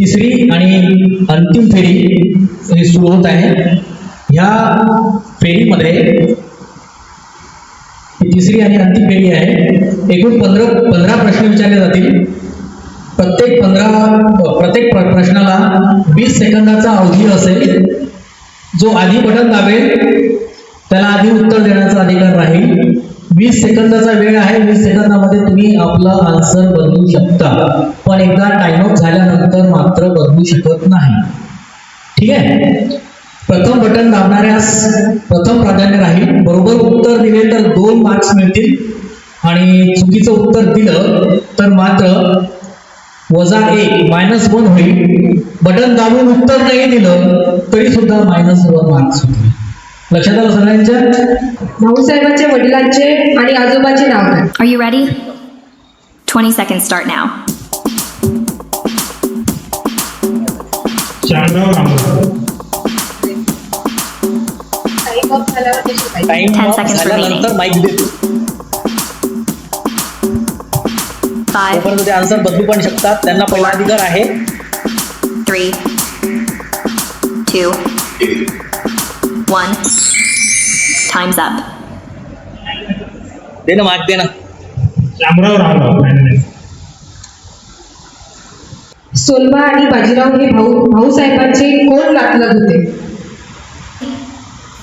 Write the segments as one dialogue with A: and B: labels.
A: तिसरी आणि अंतिम फेरी सुरू होत आहे. ह्या फेरीमध्ये तिसरी आणि अंतिम फेरी आहे. एकूण पंधरा पंधरा प्रश्न विचारले जातील. प्रत्येक पंधरा प्रत्येक प्र- प्रश्नाला वीस सेकंदाचा अवधी असेल. जो आधी बटन दाबेल त्याला आधी उत्तर देण्याचा अधिकार राहील. वीस सेकंदाचा वेळ आहे वीस सेकंदामध्ये तुम्ही आपला आन्सर बदलू शकता. पण एकदा टाइमअप झाल्यानंतर मात्र बदलू शकत नाही. ठीक आहे? प्रथम बटन दाबणाऱ्यास प्रथम प्राधान्य राहील. बरोबर उत्तर दिले तर दोन मार्क्स मिळतील. आणि चुकीचं उत्तर दिलं तर मात्र वजा एक मायनस वन होईल. बटन दाबून उत्तर नाही दिलं तरी सुद्धा मायनस वन मार्क्स होतील. लक्षात आलं सगळ्यांच्या
B: भाऊसाहेबांच्या वडिलांचे आणि आजोबाचे नाव काय?
C: Are you ready? 20 seconds start now.
D: Shamrao Ramrao
A: time
C: 10 seconds
A: झाल्यानंतर माईक देतो
C: 5,
A: तोपर्यंत ते आन्सर बदलू पण शकतात त्यांना पहिला अधिकार आहे.
C: 3, 2, 1. Time's up.
A: दे ना मार्क दे ना
D: शामराव रामराव फायनल
B: सोलबा आणि बाजीराव हे भाऊ भाऊसाहेबांचे कोण लागलं होते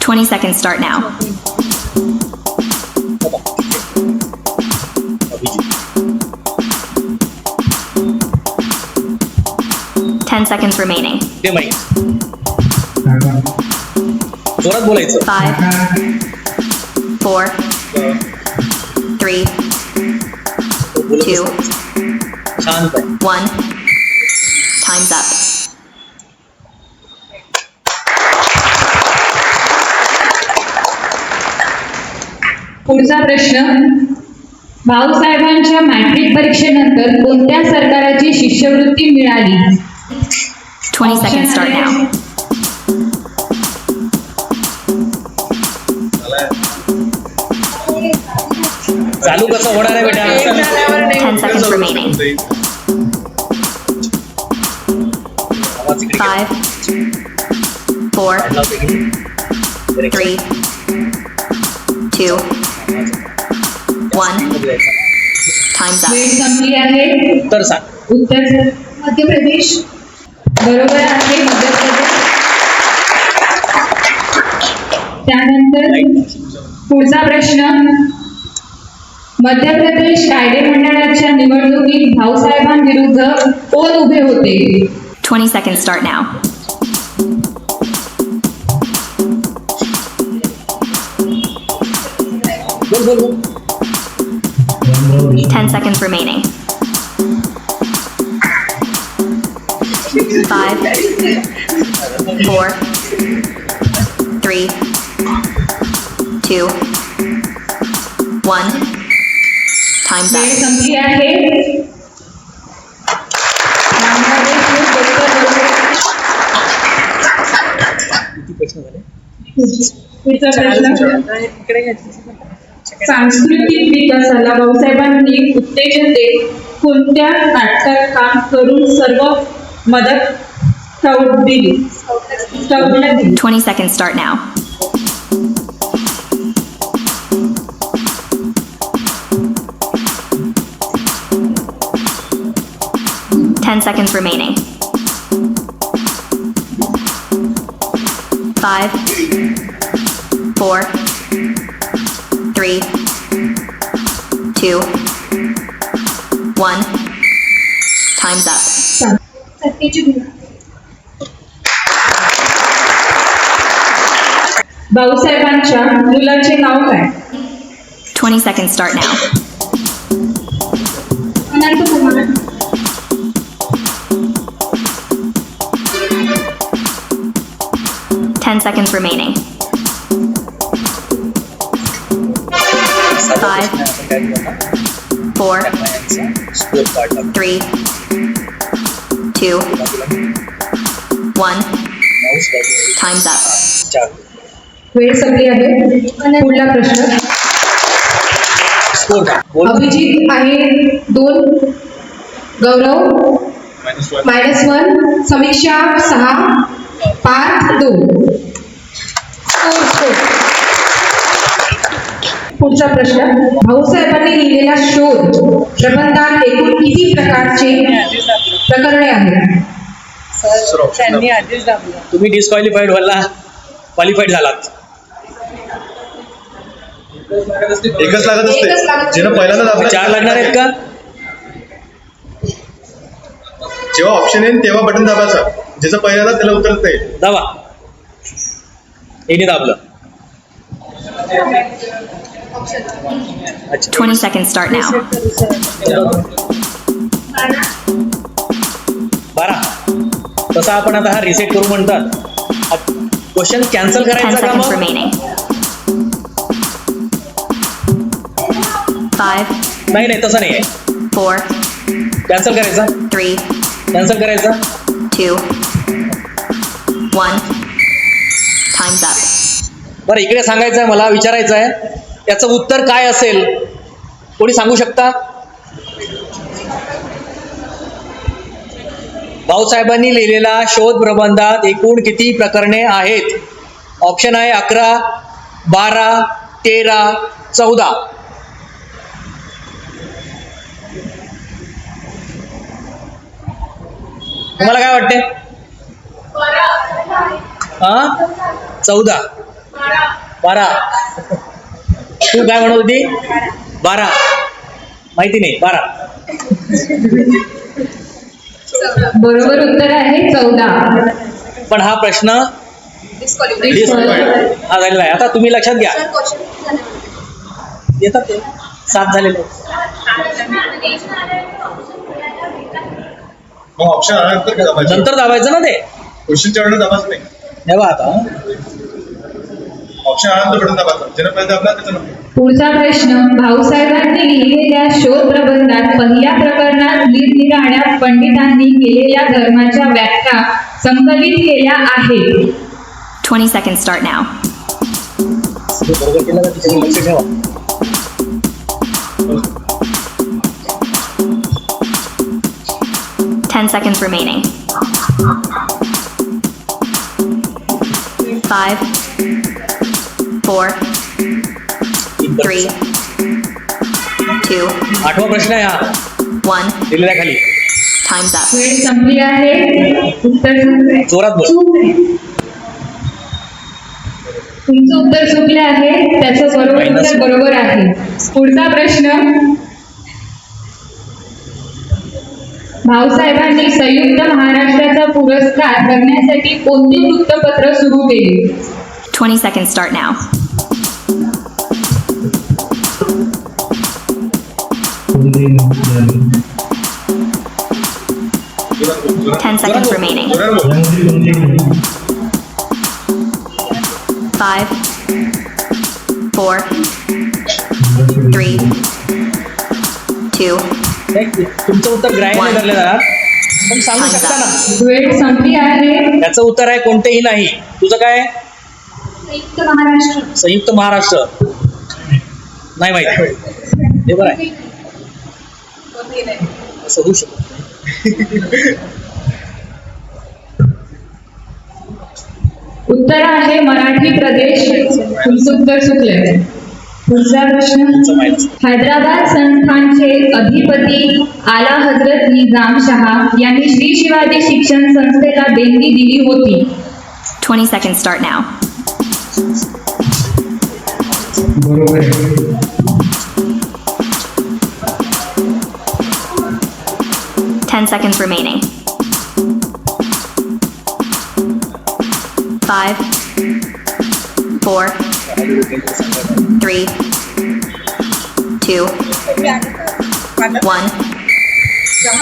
C: 20 seconds start now. Ten seconds remaining.
A: दे माईक जोरात बोलायचं
C: Five, four, three,
A: तो बोलत
C: two,
A: असतो. शांत आहे
C: one. Time's up.
B: पुढचा प्रश्न भाऊसाहेबांच्या मॅट्रिक परीक्षेनंतर कोणत्या सरकाराची शिष्यवृत्ती मिळाली
C: 20 seconds start now.
A: चालू कसं होणार आहे बेटा
C: 10 seconds remaining.
A: आवाज इकडे घे.
C: Five, four,
A: Hand लावतो इकडे. Direction.
C: three, two, one.
A: मध्ये जायचं.
C: Time's
B: वेळ
C: up.
B: संपली आहे
A: उत्तर सांग
B: उत्तर मध्य प्रदेश बरोबर आहे मध्य प्रदेश त्यानंतर पुढचा प्रश्न मध्य प्रदेश कायदे मंडळाच्या निवडणुकीत भाऊसाहेबांविरुद्ध कोण उभे होते
C: 20 seconds start now.
A: बोल बोल बोल
C: 10 seconds remaining. Five, four, three, two, one.
A: Time
B: back. ये
A: संख्या है
B: सांस्कृतिक विकासाला भाऊसाहेबांनी उत्तेजन देत कोणत्या नाटकात काम करून सर्व मदत दिली दिली
C: twenty second start now 10 seconds remaining. Five, four, three, two, one. Time's up. Twenty seconds. Start now. 10 seconds remaining. Five.
A: आपण काय करू आता?
C: Four,
A: यांचा स्कोर कार्ड टाकू.
C: three, two, one.
A: माऊस बाजूला.
C: Time's up.
A: चार
B: वेळ संपली आहे पुढला प्रश्न
A: स्कोर कार्ड बोल
B: अभिजित आहे दोन गौरव मायनस वन समीक्षा सहा पार्थ दोन. पुढचा प्रश्न. भाऊसाहेबांनी लिहिलेला शोध प्रबंधात एकूण किती प्रकारचे प्रकरणे आहेत?
E: त्यांनी आधीच दाबलं.
A: तुम्ही डिस्क्वालिफाईड व्हायला क्वालिफाईड झालात.
F: एकच लागत
B: एकच लागत
F: असते. जिनं पहिल्यांदा
A: चार लागणार आहेत का?
F: जेव्हा ऑप्शन येईल तेव्हा बटन दाबायचं. ज्याचा पहिला त्याला उतरत नाही.
A: दाबा एने दाबलं. अच्छा.
C: 20 seconds start now.
A: बारा. तसा आपण आता हा रिसेट करू म्हणतात. क्वेश्चन कॅन्सल
C: करायचं
A: करायचा का मग? नाही नाही तसा नाही आहे. कॅन्सल करायचा.
C: थ्री
A: कॅन्सल करायचा.
C: टू वन टाइम्स ॲप
A: बरं इकडे सांगायचं आहे मला विचारायचं आहे याचं उत्तर काय असेल? कोणी सांगू शकता? भाऊसाहेबांनी लिहिलेला शोध प्रबंधात एकूण किती प्रकरणे आहेत? ऑप्शन आहे अकरा बारा तेरा चौदा. तुम्हाला काय वाटते? हा? चौदा. बारा. तू काय म्हणत होती? बारा. माहिती नाही. बारा.
B: बरोबर उत्तर आहे चौदा.
A: पण हा प्रश्न हा झालेला आहे. आता तुम्ही लक्षात घ्या. येतात ते. सात झालेले. नंतर दाबायचं ना ते.
F: क्वेश्चनच्या वेळेला दाबायचं नाही.
A: हे बघा आता
F: ऑप्शन आल्यानंतर बटन दाबायचं ज्यानं पहिल्यांदा दाबला त्याचं नंबर.
B: पुढचा प्रश्न भाऊसाहेबांनी लिहिलेल्या शोध प्रबंधात पहिल्या प्रकरणात निरनिराळ्या पंडितांनी केलेल्या धर्माच्या व्याख्या संकलित केल्या आहेत.
C: 20 seconds start now.
A: हे बरोबर केलं का? तिच्याकडे लक्ष ठेवा.
C: Ten seconds remaining. Five, four, three, two,
A: आठवा प्रश्न आहे हा.
C: one.
A: दिलेल्या खाली.
C: Time's up.
B: वेळ संपली आहे. उत्तर
A: जोरात बोल.
B: तुमचं उत्तर चुकले आहे. त्याचं बरोबर उत्तर बरोबर आहे. पुढचा प्रश्न. भाऊसाहेबांनी संयुक्त महाराष्ट्राचा पुरस्कार करण्यासाठी कोणते वृत्तपत्र सुरू केले
C: 20 seconds start now. Ten seconds remaining. Five, four, three, two,
A: तुमचं उत्तर ग्राह्य नाही धरलं जाणार पण सांगू शकता ना?
B: वेळ संपली आहे.
A: याचं उत्तर आहे कोणतेही नाही. तुझं काय
B: संयुक्त महाराष्ट्र.
A: संयुक्त महाराष्ट्र. नाही माहिती. हे बरं आहे. असं होऊ शकतं
B: उत्तर आहे मराठी प्रदेश. तुमचं उत्तर चुकले पुढचा प्रश्न हैदराबाद संस्थानचे अधिपती आला हजरत निजाम शहा यांनी श्री शिवाजी शिक्षण संस्थेला देणगी दिली होती
C: 20 seconds start now. Ten seconds remaining. Five, four, three, two, one.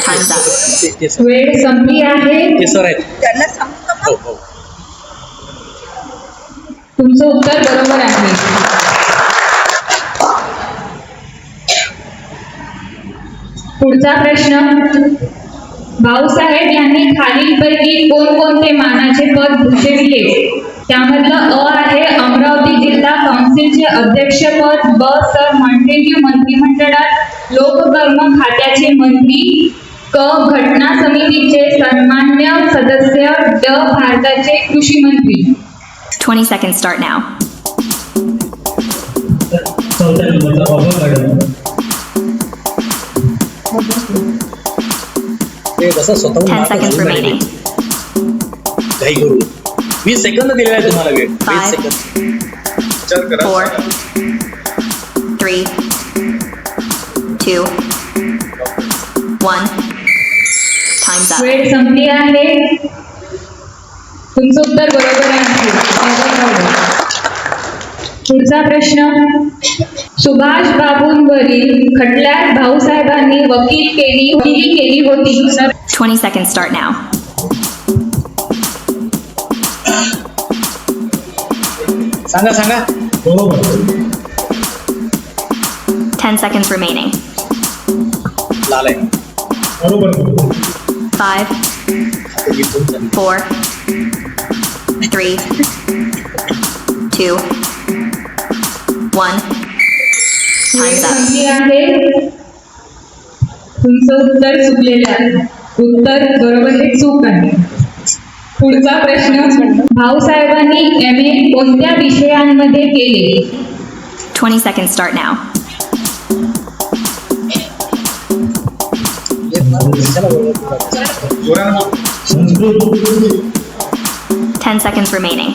C: Time's up.
A: ते- ते सर
B: वेळ संपली आहे.
A: ते सर आहेत हो हो.
B: तुमचं उत्तर बरोबर आहे. पुढचा प्रश्न. भाऊसाहेब यांनी खालीलपैकी कोणकोणते मानाचे पद भूषविले? त्यामधलं अ आहे अमरावती जिल्हा काउन्सिलचे अध्यक्षपद ब सर मॉन्टेग्यू मंत्रिमंडळात लोककर्म खात्याचे मंत्री क घटना समितीचे सन्मान्य सदस्य ड भारताचे कृषी मंत्री
C: 20 seconds start now.
A: चौथ्या नंबरचा बाबा मॅडम
G: ते कसं स्वतःहून
C: 10
G: मारतं
C: seconds remaining.
G: घाई करू वीस सेकंद दिलेला आहे तुम्हाला वेळ वीस
C: Five.
G: सेकंद
F: विचार करा
C: Four, three, two, one. Time's up.
B: वेळ संपली आहे तुमचं उत्तर बरोबर आहे पुढचा प्रश्न सुभाष बाबूंवरील खटल्यात भाऊसाहेबांनी वकील केली वकिली केली होती सर
C: 20 seconds start now.
G: सांगा सांगा
D: बरोबर
C: 10 seconds remaining.
G: लाल आहे
D: बरोबर
C: Five,
G: आता ही दोन झाली.
C: four, three, two, one. Time's up.
B: संपली आहे तुमचं उत्तर चुकलेलं आहे उत्तर बरोबर हे चूक आहे पुढचा प्रश्न भाऊसाहेबांनी एम ए कोणत्या विषयांमध्ये केले
C: 20 seconds start now.
G: येत ना? कशाला बरोबर बोलायचं?
F: जोरानं बोल.
D: Sanskrit
C: 10 seconds remaining.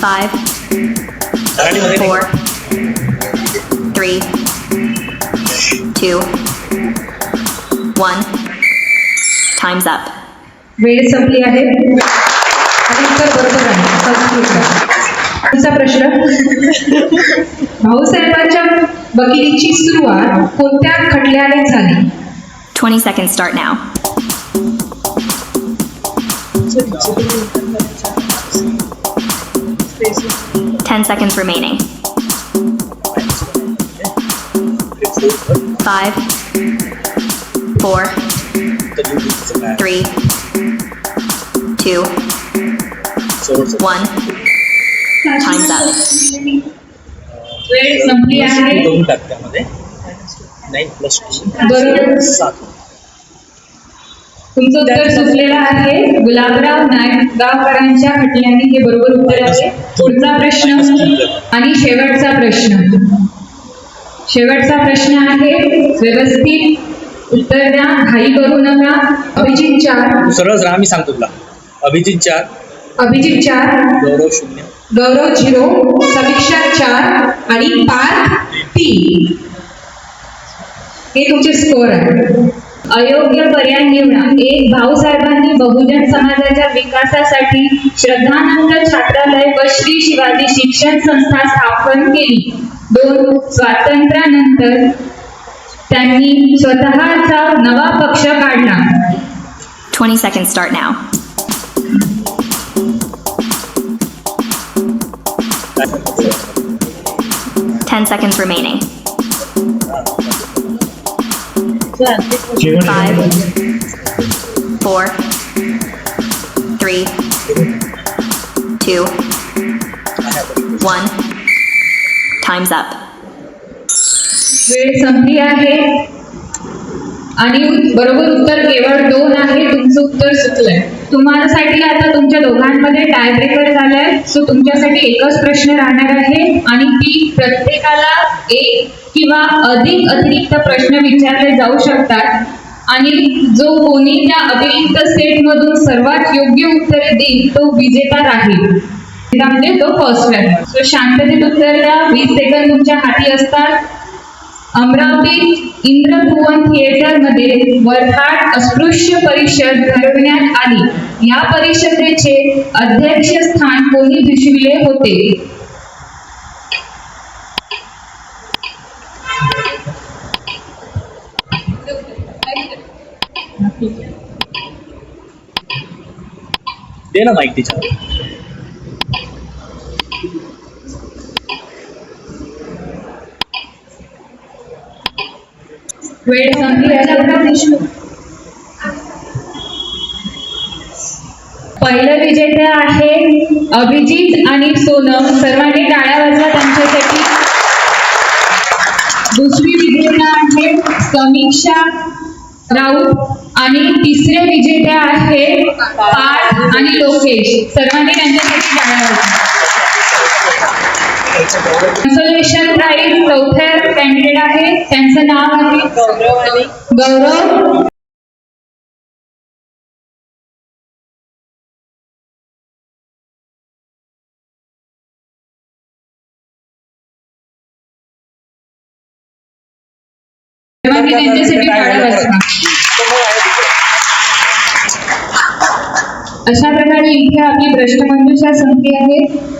C: Five,
G: मराठीमध्ये नाही.
C: four, three, two, one. Time's up.
B: वेळ संपली आहे आणि उत्तर बरोबर आहे संस्कृत आहे. पुढचा प्रश्न भाऊसाहेबांच्या वकिलीची सुरुवात कोणत्या खटल्याने झाली
C: 20 seconds start now. Ten seconds remaining. Five, four, three, two, one. Time's up.
B: वेळ संपली आहे.
G: दोन टाक त्यामध्ये नाईन प्लस टू
B: बरोबर.
G: सात.
B: तुमचं उत्तर चुकलेलं आहे. गुलाबराव नाईक गावकरांच्या खटल्याने हे बरोबर उत्तर आहे. पुढचा प्रश्न आणि शेवटचा प्रश्न. शेवटचा प्रश्न आहे व्यवस्थित उत्तर द्या घाई करू नका. अभिजित चार.
G: सरळ राहा मी सांगतो तुला. अभिजित चार.
B: अभिजित चार.
G: गौरव शून्य.
B: गौरव झिरो. समीक्षा चार. आणि पार्थ तीन. हे तुमचे स्कोर आहे. अयोग्य पर्याय निवडा. एक भाऊसाहेबांनी बहुजन समाजाच्या विकासासाठी श्रद्धानंद छात्रालय व श्री शिवाजी शिक्षण संस्था स्थापन केली. दोन स्वातंत्र्यानंतर त्यांनी स्वतःचा नवा पक्ष काढला
C: 20 seconds start now. Ten seconds remaining.
D: शेवट
C: Five, four, three, two, one. Time's up.
B: वेळ संपली आहे. आणि बरोबर उत्तर केवळ दोन आहे तुमचं उत्तर चुकलंय तुम्हासाठी आता तुमच्या दोघांमध्ये टाय ब्रेकर झालाय. सो तुमच्यासाठी एकच प्रश्न राहणार आहे. आणि ती प्रत्येकाला एक किंवा अधिक अतिरिक्त प्रश्न विचारले जाऊ शकतात. आणि जो कोणी त्या अतिरिक्त सेट मधून सर्वात योग्य उत्तरे देईल तो विजेता राहील. तो फर्स्ट रँक सो शांततेत उत्तर द्या. वीस सेकंद तुमच्या हाती असतात. अमरावतीत इंद्रभुवन थिएटरमध्ये वरहाड अस्पृश्य परिषद भरविण्यात आली. या परिषदेचे अध्यक्षस्थान कोणी भूषविले होते?
G: दे ना माहिती
B: वेळ संपली आहे. पहिलं विजेते आहे अभिजित आणि सोनम. सर्वांनी टाळ्या वाजवा त्यांच्यासाठी. दुसरी विजेता आहे समीक्षा राऊत आणि तिसरे विजेते आहेत पार्थ आणि लोकेश. सर्वांनी त्यांच्यासाठी टाळ्या कन्सोलेशन प्राईज चौथ्या कॅन्डिडेट आहे. त्यांचं नाव आहे
A: गौरव
B: अशा प्रकारे इथे आपली प्रश्नमंजुषा संपली आहे.